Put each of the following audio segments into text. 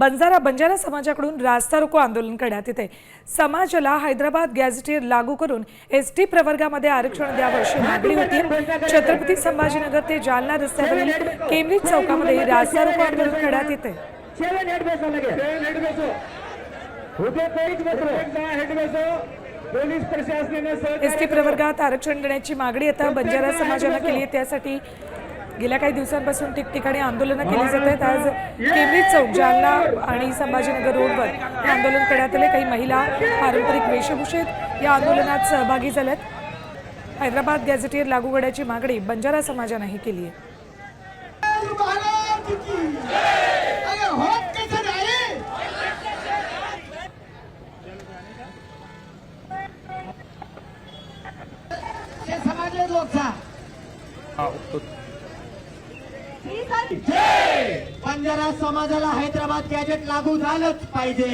बंजारा बंजारा समाजाकडून रास्ता रोको आंदोलन करण्यात येते. समाजाला हैदराबाद गॅझेटियर लागू करून एस टी प्रवर्गामध्ये आरक्षण द्यावं अशी मागणी होती. छत्रपती संभाजीनगर ते जालना रस्त्यावरील केम्ब्रिज चौकामध्ये रास्ता रोको आंदोलन करण्यात येते. एस टी प्रवर्गात आरक्षण देण्याची मागणी आता बंजारा समाजाला केली त्यासाठी गेल्या काही दिवसांपासून ठिकठिकाणी आंदोलनं केली जात आहेत आज केम्ब्रिज चौक जालना आणि संभाजीनगर रोडवर हे आंदोलन करण्यात आले काही महिला पारंपरिक वेशभूषेत या आंदोलनात सहभागी झाल्यात. हैदराबाद गॅझेटियर लागू करण्याची मागणी बंजारा समाजानेही केली आहे. की अरे होत कसं नाही हे समाजले लोकचा बंजारा समाजाला हैदराबाद गॅजेट लागू झालंच पाहिजे.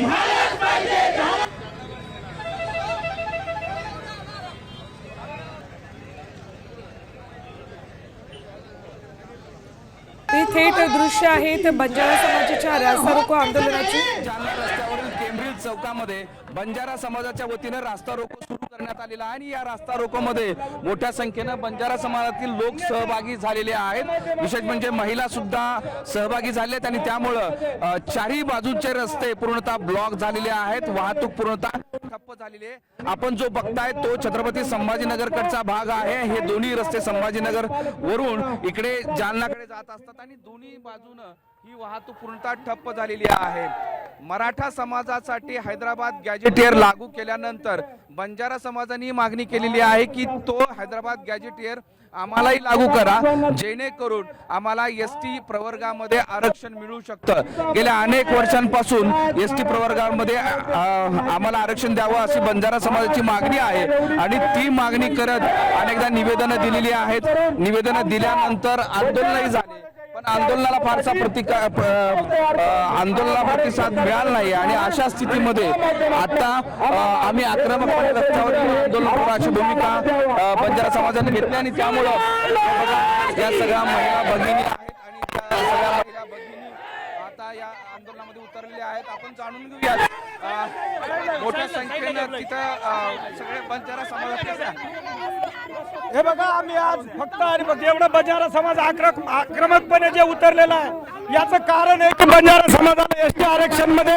हे थेट दृश्य आहेत बंजारा समाजाच्या रास्ता रोको आंदोलनाची. जालना रस्त्यावरील केम्ब्रिज चौकामध्ये बंजारा समाजाच्या वतीनं रास्ता रोको सुरू करण्यात आलेला आहे आणि या रास्ता रोकोमध्ये मोठ्या संख्येनं बंजारा समाजातील लोक सहभागी झालेले आहेत. विशेष म्हणजे महिला सुद्धा सहभागी झाले आहेत आणि त्यामुळं चारही बाजूचे रस्ते पूर्णतः ब्लॉक झालेले आहेत. वाहतूक पूर्णतः ठप्प झालेली आहे. आपण जो बघताय तो छत्रपती संभाजीनगरकडचा भाग आहे. हे दोन्ही रस्ते संभाजीनगर वरून इकडे जालनाकडे जात असतात आणि दोन्ही बाजूनं ही वाहतूक पूर्णतः ठप्प झालेली आहे. मराठा समाजासाठी हैदराबाद गॅजेटियर लागू केल्यानंतर बंजारा समाजाने मागणी केलेली आहे की तो हैदराबाद गॅजेटियर आम्हालाही लागू करा जेणेकरून आम्हाला एस टी प्रवर्गामध्ये आरक्षण मिळू शकतं. गेल्या अनेक वर्षांपासून एस टी प्रवर्गामध्ये आम्हाला आरक्षण द्यावं अशी बंजारा समाजाची मागणी आहे आणि ती मागणी करत अनेकदा निवेदनं दिलेली आहेत. निवेदनं दिल्यानंतर आंदोलनही पण आंदोलनाला फारसा प्रतिका आंदोलनाला प्रतिसाद मिळाला नाही आणि अशा स्थितीमध्ये आता आम्ही आक्रमकपणे रस्त्यावर आंदोलन करू अशी भूमिका बंजारा समाजाने घेतली आणि त्यामुळं या सगळ्या महिला भगिनी आहेत आणि त्या सगळ्या महिला भगिनी आता या आंदोलनामध्ये उतरलेल्या आहेत. आपण जाणून घेऊया मोठ्या संख्येनं तिथं सगळे बंजारा समाजात हे बघा आम्ही आज फक्त आणि फक्त एवढा बंजारा समाज आक्रमक आक्रमकपणे जे उतरलेला आहे याचं कारण आहे की बंजारा समाजाला एस टी आरक्षणमध्ये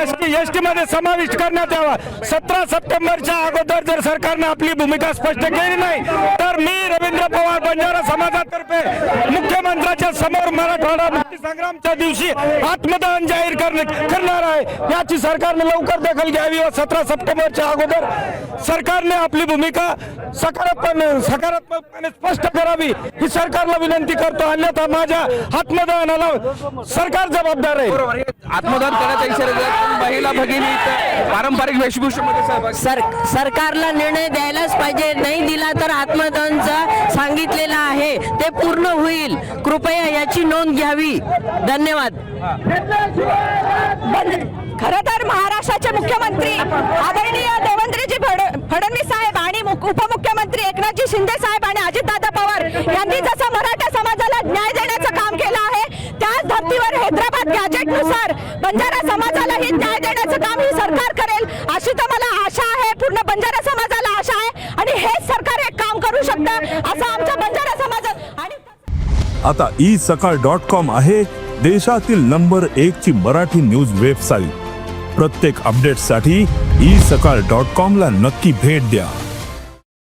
एस टी एस टी मध्ये समाविष्ट करण्यात यावा. सतरा सप्टेंबरच्या अगोदर जर सरकारने आपली भूमिका स्पष्ट केली नाही तर मी रवींद्र पवार बंजारा समाजातर्फे मुख्यमंत्र्याच्या समोर मराठवाडा मुक्ती संग्रामच्या दिवशी आत्मदान जाहीर करणे- करणार आहे. याची सरकारने लवकर दखल घ्यावी व सतरा सप्टेंबरच्या अगोदर सरकारने आपली भूमिका सकारात्मक सकारात्मकपणे स्पष्ट करावी ही सरकारला विनंती करतो. अन्यथा माझ्या आत्मदानाला सरकार जबाबदार आहे. हे आत्मदान करण्याचा इशारा दिला पण महिला भगिनी इथं पारंपरिक वेशभूषेमध्ये सहभागी सर सरकारला निर्णय द्यायलाच पाहिजे नाही दिला तर आत्मदानचा सांगितलेला आहे ते पूर्ण होईल. कृपया याची नोंद घ्यावी. धन्यवाद. खर तर महाराष्ट्राचे मुख्यमंत्री आदरणीय देवेंद्रजी फड- फडणवीस साहेब आणि मुख- उपमुख्यमंत्री एकनाथजी शिंदे साहेब आणि अजितदादा पवार यांनी जसं मराठा समाजाला न्याय देण्याचं काम केलं आहे त्याच धर्तीवर हैदराबाद बंजारा बंजारा समाजालाही न्याय देण्याचं काम ही सरकार करेल अशी तर मला आशा आहे. पूर्ण बंजारा समाजाला आशा आहे आणि हेच सरकार एक काम करू शकतं असं आमच्या बंजारा समाज आणि आता ई सकाळ डॉट कॉम आहे देशातील नंबर एक ची मराठी न्यूज वेबसाईट प्रत्येक अपडेटसाठी ई सकाळ डॉट कॉम ला नक्की भेट द्या.